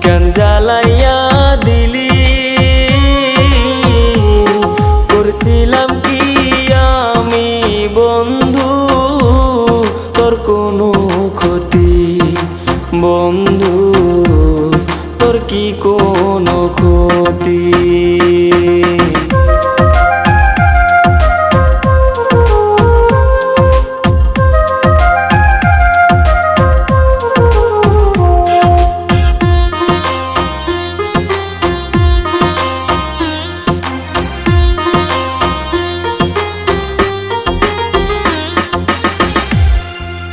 কেন জ্বালাইয়া দিলি? করছিলাম কি আমি, বন্ধু? তোর কোনো ক্ষতি, বন্ধু? তোর কি কোনো ক্ষতি?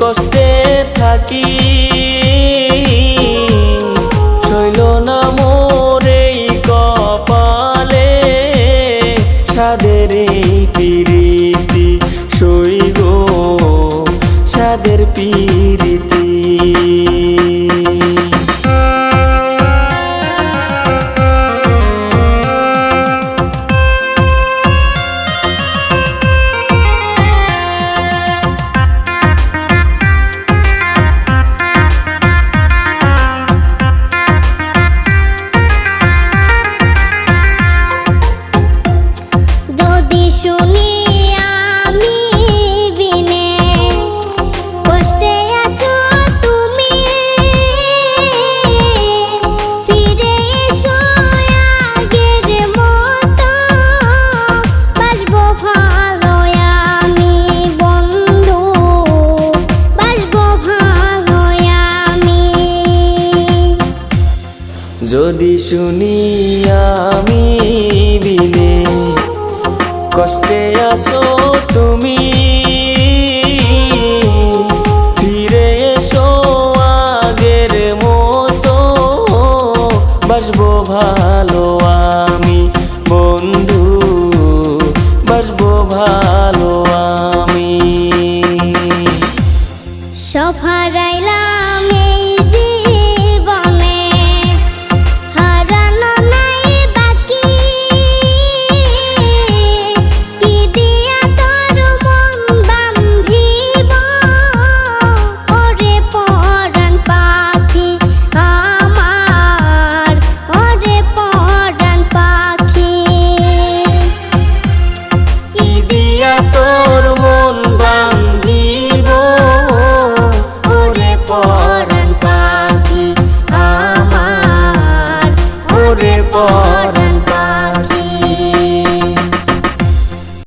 কষ্টে থাকি। যদি শুনি আমি বিনে। কষ্টে আসো তুমি। ফিরে এসো আগের মতো। বসবো ভালো আমি, বন্ধু। বসবো ভালো আমি। সফারাইলাম